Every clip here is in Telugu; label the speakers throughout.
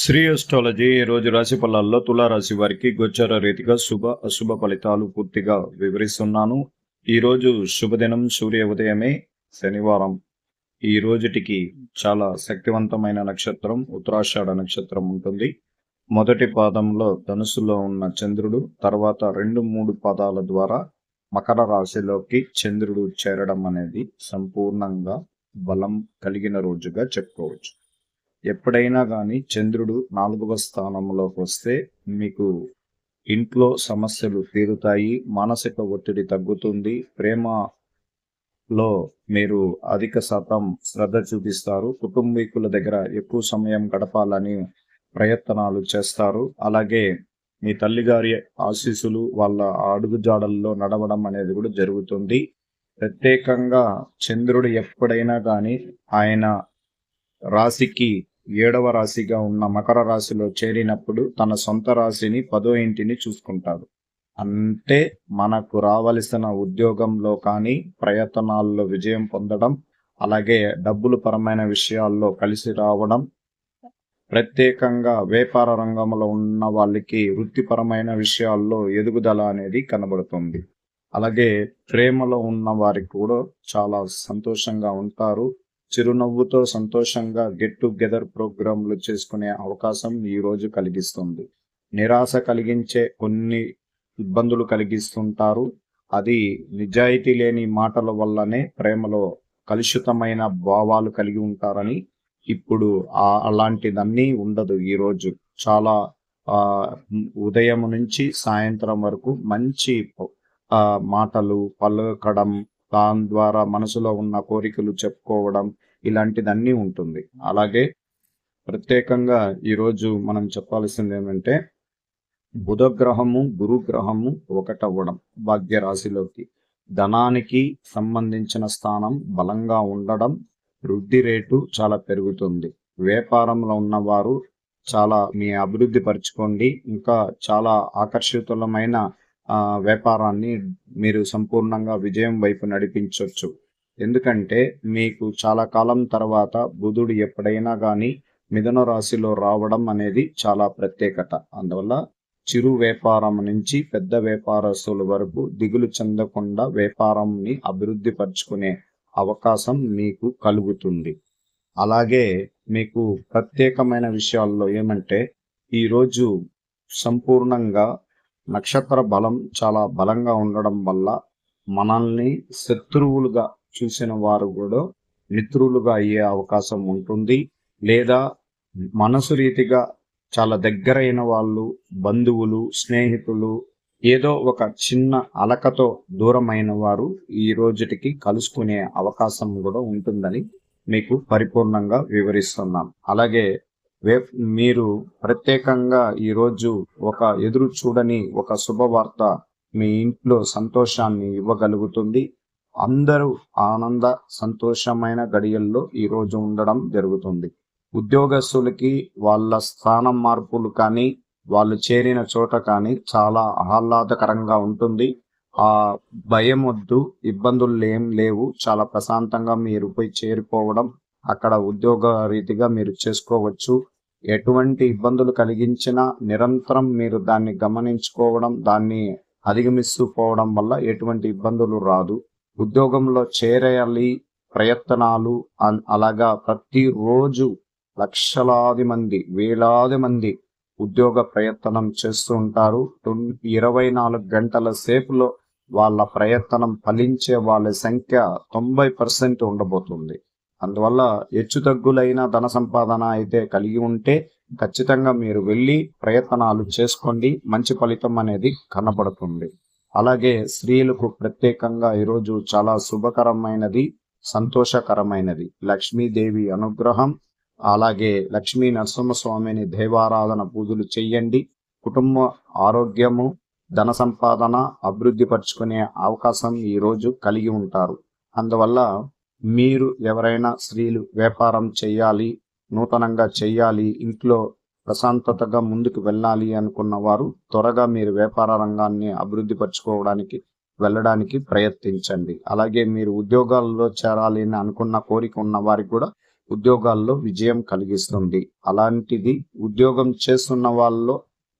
Speaker 1: శ్రీ అస్ట్రాలజీ ఈ రోజు రాశి ఫలాల్లో తులారాశి వారికి గోచార రీతిగా శుభ అశుభ ఫలితాలు పూర్తిగా వివరిస్తున్నాను. ఈ రోజు శుభదినం సూర్య ఉదయమే శనివారం. ఈ రోజుటికి చాలా శక్తివంతమైన నక్షత్రం ఉత్తరాషాఢ నక్షత్రం ఉంటుంది. మొదటి పాదంలో ధనుసులో ఉన్న చంద్రుడు తర్వాత రెండు మూడు పాదాల ద్వారా మకర రాశిలోకి చంద్రుడు చేరడం అనేది సంపూర్ణంగా బలం కలిగిన రోజుగా చెప్పుకోవచ్చు. ఎప్పుడైనా కానీ చంద్రుడు నాలుగవ స్థానంలోకి వస్తే మీకు ఇంట్లో సమస్యలు తీరుతాయి మానసిక ఒత్తిడి తగ్గుతుంది ప్రేమలో మీరు అధిక శాతం శ్రద్ధ చూపిస్తారు కుటుంబీకుల దగ్గర ఎక్కువ సమయం గడపాలని ప్రయత్నాలు చేస్తారు. అలాగే మీ తల్లిగారి ఆశీస్సులు వాళ్ళ అడుగుజాడల్లో నడవడం అనేది కూడా జరుగుతుంది. ప్రత్యేకంగా చంద్రుడు ఎప్పుడైనా కానీ ఆయన రాశికి ఏడవ రాశిగా ఉన్న మకర రాశిలో చేరినప్పుడు తన సొంత రాశిని పదో ఇంటిని చూసుకుంటాడు. అంటే మనకు రావలసిన ఉద్యోగంలో కానీ ప్రయత్నాల్లో విజయం పొందడం అలాగే డబ్బులు పరమైన విషయాల్లో కలిసి రావడం ప్రత్యేకంగా వ్యాపార రంగంలో ఉన్న వాళ్ళకి వృత్తిపరమైన విషయాల్లో ఎదుగుదల అనేది కనబడుతుంది. అలాగే ప్రేమలో ఉన్న వారికి కూడా చాలా సంతోషంగా ఉంటారు. చిరునవ్వుతో సంతోషంగా గెట్ టుగెదర్ ప్రోగ్రాంలు చేసుకునే అవకాశం ఈ రోజు కలిగిస్తుంది. నిరాశ కలిగించే కొన్ని ఇబ్బందులు కలిగిస్తుంటారు. అది నిజాయితీ లేని మాటల వల్లనే ప్రేమలో కలుషితమైన భావాలు కలిగి ఉంటారని ఇప్పుడు ఆ అలాంటిదన్నీ ఉండదు ఈ రోజు. చాలా ఉదయం నుంచి సాయంత్రం వరకు మంచి మాటలు పలకడం దాని ద్వారా మనసులో ఉన్న కోరికలు చెప్పుకోవడం ఇలాంటిదన్నీ ఉంటుంది. అలాగే ప్రత్యేకంగా ఈరోజు మనం చెప్పాల్సింది ఏమంటే బుధగ్రహము గురుగ్రహము ఒకటవ్వడం భాగ్యరాశిలోకి. ధనానికి సంబంధించిన స్థానం బలంగా ఉండడం వృద్ధి రేటు చాలా పెరుగుతుంది. వ్యాపారంలో ఉన్నవారు చాలా మీ అభివృద్ధి పరుచుకోండి. ఇంకా చాలా ఆకర్షితులమైన వ్యాపారాన్ని మీరు సంపూర్ణంగా విజయం వైపు నడిపించవచ్చు ఎందుకంటే మీకు చాలా కాలం తర్వాత బుధుడు ఎప్పుడైనా కానీ మిథున రాశిలో రావడం అనేది చాలా ప్రత్యేకత. అందువల్ల చిరు వ్యాపారం నుంచి పెద్ద వ్యాపారస్తుల వరకు దిగులు చెందకుండా వ్యాపారంని అభివృద్ధి పరుచుకునే అవకాశం మీకు కలుగుతుంది. అలాగే మీకు ప్రత్యేకమైన విషయాల్లో ఏమంటే ఈరోజు సంపూర్ణంగా నక్షత్ర బలం చాలా బలంగా ఉండడం వల్ల మనల్ని శత్రువులుగా చూసిన వారు కూడా మిత్రులుగా అయ్యే అవకాశం ఉంటుంది. లేదా మనసు రీతిగా చాలా దగ్గరైన వాళ్ళు బంధువులు స్నేహితులు ఏదో ఒక చిన్న అలకతో దూరమైన వారు ఈ రోజుటికి కలుసుకునే అవకాశం కూడా ఉంటుందని మీకు పరిపూర్ణంగా వివరిస్తున్నాం అలాగే మీరు ప్రత్యేకంగా ఈరోజు ఒక ఎదురు చూడని ఒక శుభవార్త మీ ఇంట్లో సంతోషాన్ని ఇవ్వగలుగుతుంది. అందరూ ఆనంద సంతోషమైన గడియల్లో ఈరోజు ఉండడం జరుగుతుంది. ఉద్యోగస్తులకి వాళ్ళ స్థానం మార్పులు కానీ వాళ్ళు చేరిన చోట కానీ చాలా ఆహ్లాదకరంగా ఉంటుంది. ఆ భయం వద్దు ఇబ్బందులు ఏం లేవు. చాలా ప్రశాంతంగా మీరు పోయి చేరుకోవడం అక్కడ ఉద్యోగ రీతిగా మీరు చేసుకోవచ్చు. ఎటువంటి ఇబ్బందులు కలిగించినా నిరంతరం మీరు దాన్ని గమనించుకోవడం దాన్ని అధిగమిస్తూ పోవడం వల్ల ఎటువంటి ఇబ్బందులు రాదు. ఉద్యోగంలో చేరేయాలి ప్రయత్నాలు అలాగా ప్రతిరోజు లక్షలాది మంది వేలాది మంది ఉద్యోగ ప్రయత్నం చేస్తూ ఉంటారు. ఇరవై నాలుగు గంటల సేపులో వాళ్ళ ప్రయత్నం ఫలించే వాళ్ళ సంఖ్య తొంభై పర్సెంట్ ఉండబోతుంది. అందువల్ల హెచ్చు తగ్గులైన ధన సంపాదన అయితే కలిగి ఉంటే ఖచ్చితంగా మీరు వెళ్ళి ప్రయత్నాలు చేసుకోండి. మంచి ఫలితం అనేది కనబడుతుంది. అలాగే స్త్రీలకు ప్రత్యేకంగా ఈరోజు చాలా శుభకరమైనది సంతోషకరమైనది. లక్ష్మీదేవి అనుగ్రహం అలాగే లక్ష్మీ నరసింహస్వామిని దేవారాధన పూజలు చెయ్యండి కుటుంబ ఆరోగ్యము ధన సంపాదన అభివృద్ధి పరుచుకునే అవకాశం ఈరోజు కలిగి ఉంటారు. అందువల్ల మీరు ఎవరైనా స్త్రీలు వ్యాపారం చేయాలి నూతనంగా చేయాలి ఇంట్లో ప్రశాంతతగా ముందుకు వెళ్ళాలి అనుకున్న వారు త్వరగా మీరు వ్యాపార రంగాన్ని అభివృద్ధి పరచుకోవడానికి వెళ్ళడానికి ప్రయత్నించండి. అలాగే మీరు ఉద్యోగాల్లో చేరాలి అని అనుకున్న కోరిక ఉన్న వారికి కూడా ఉద్యోగాల్లో విజయం కలిగిస్తుంది. అలాంటిది ఉద్యోగం చేస్తున్న వాళ్ళలో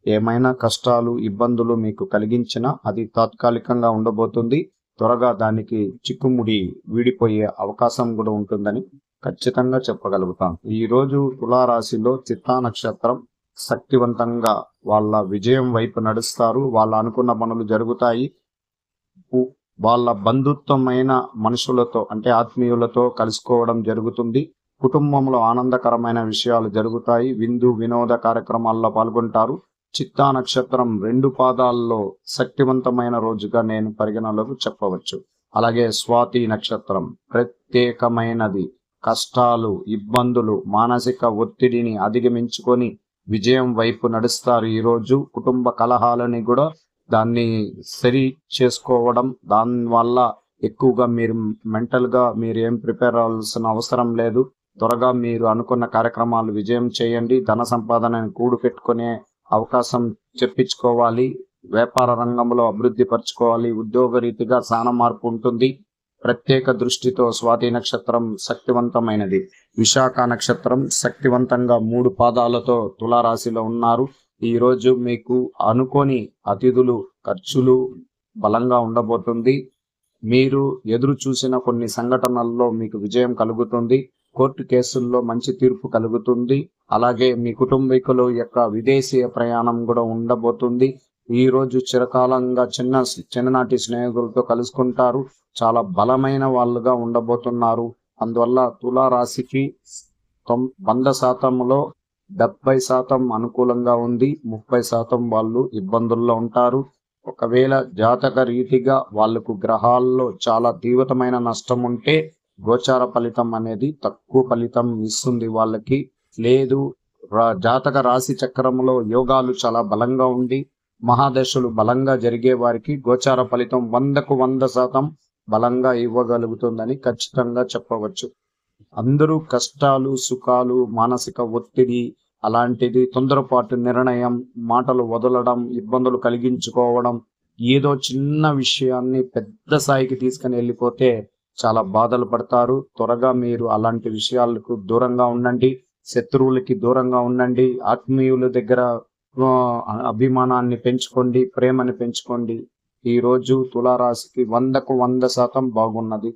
Speaker 1: ఏమైనా కష్టాలు ఇబ్బందులు మీకు కలిగించినా అది తాత్కాలికంగా ఉండబోతుంది. త్వరగా దానికి చిక్కుముడి వీడిపోయే అవకాశం కూడా ఉంటుందని ఖచ్చితంగా చెప్పగలుగుతాం. ఈ రోజు తులారాశిలో చిత్తా నక్షత్రం శక్తివంతంగా వాళ్ళ విజయం వైపు నడుస్తారు. వాళ్ళ అనుకున్న పనులు జరుగుతాయి. వాళ్ళ బంధుత్వమైన మనుషులతో అంటే ఆత్మీయులతో కలుసుకోవడం జరుగుతుంది. కుటుంబంలో ఆనందకరమైన విషయాలు జరుగుతాయి. విందు వినోద కార్యక్రమాల్లో పాల్గొంటారు. చిత్తా నక్షత్రం రెండు పాదాల్లో శక్తివంతమైన రోజుగా నేను పరిగణలోకి చెప్పవచ్చు. అలాగే స్వాతి నక్షత్రం ప్రత్యేకమైనది. కష్టాలు ఇబ్బందులు మానసిక ఒత్తిడిని అధిగమించుకొని విజయం వైపు నడుస్తారు ఈరోజు కుటుంబ కలహాలని కూడా దాన్ని సరి చేసుకోవడం దాని వల్ల ఎక్కువగా మీరు మెంటల్గా మీరు ఏం ప్రిపేర్ అవ్వాల్సిన అవసరం లేదు. త్వరగా మీరు అనుకున్న కార్యక్రమాలు విజయం చేయండి. ధన సంపాదనని కూడు పెట్టుకునే అవకాశం చెప్పించుకోవాలి. వ్యాపార రంగంలో అభివృద్ధి పరచుకోవాలి. ఉద్యోగ రీతిగా స్థాన మార్పు ఉంటుంది. ప్రత్యేక దృష్టితో స్వాతి నక్షత్రం శక్తివంతమైనది. విశాఖ నక్షత్రం శక్తివంతంగా మూడు పాదాలతో తులారాశిలో ఉన్నారు. ఈరోజు మీకు అనుకోని అతిథులు ఖర్చులు బలంగా ఉండబోతుంది. మీరు ఎదురు చూసిన కొన్ని సంఘటనల్లో మీకు విజయం కలుగుతుంది. కోర్టు కేసుల్లో మంచి తీర్పు కలుగుతుంది. అలాగే మీ కుటుంబీకుల యొక్క విదేశీయ ప్రయాణం కూడా ఉండబోతుంది. ఈ రోజు చిరకాలంగా చిన్న చిన్ననాటి స్నేహితులతో కలుసుకుంటారు. చాలా బలమైన వాళ్ళుగా ఉండబోతున్నారు. అందువల్ల తులారాశికి తొం వంద శాతంలో డెబ్బై శాతం అనుకూలంగా ఉంది. ముప్పై శాతం వాళ్ళు ఇబ్బందుల్లో ఉంటారు. ఒకవేళ జాతక రీతిగా వాళ్ళకు గ్రహాల్లో చాలా తీవ్రమైన నష్టం ఉంటే గోచార ఫలితం అనేది తక్కువ ఫలితం ఇస్తుంది వాళ్ళకి. లేదు. రా- జాతక రాశి చక్రంలో యోగాలు చాలా బలంగా ఉండి మహాదశలు బలంగా జరిగే వారికి గోచార ఫలితం వందకు వంద శాతం బలంగా ఇవ్వగలుగుతుందని ఖచ్చితంగా చెప్పవచ్చు. అందరూ కష్టాలు సుఖాలు మానసిక ఒత్తిడి అలాంటిది తొందరపాటు నిర్ణయం మాటలు వదలడం ఇబ్బందులు కలిగించుకోవడం ఏదో చిన్న విషయాన్ని పెద్ద స్థాయికి తీసుకుని వెళ్ళిపోతే చాలా బాధలు పడతారు. త్వరగా మీరు అలాంటి విషయాలకు దూరంగా ఉండండి. శత్రువులకి దూరంగా ఉండండి ఆత్మీయుల దగ్గర ఆ, అభిమానాన్ని పెంచుకోండి ప్రేమని పెంచుకోండి. ఈ రోజు తులారాశికి వందకు వంద శాతం బాగున్నది.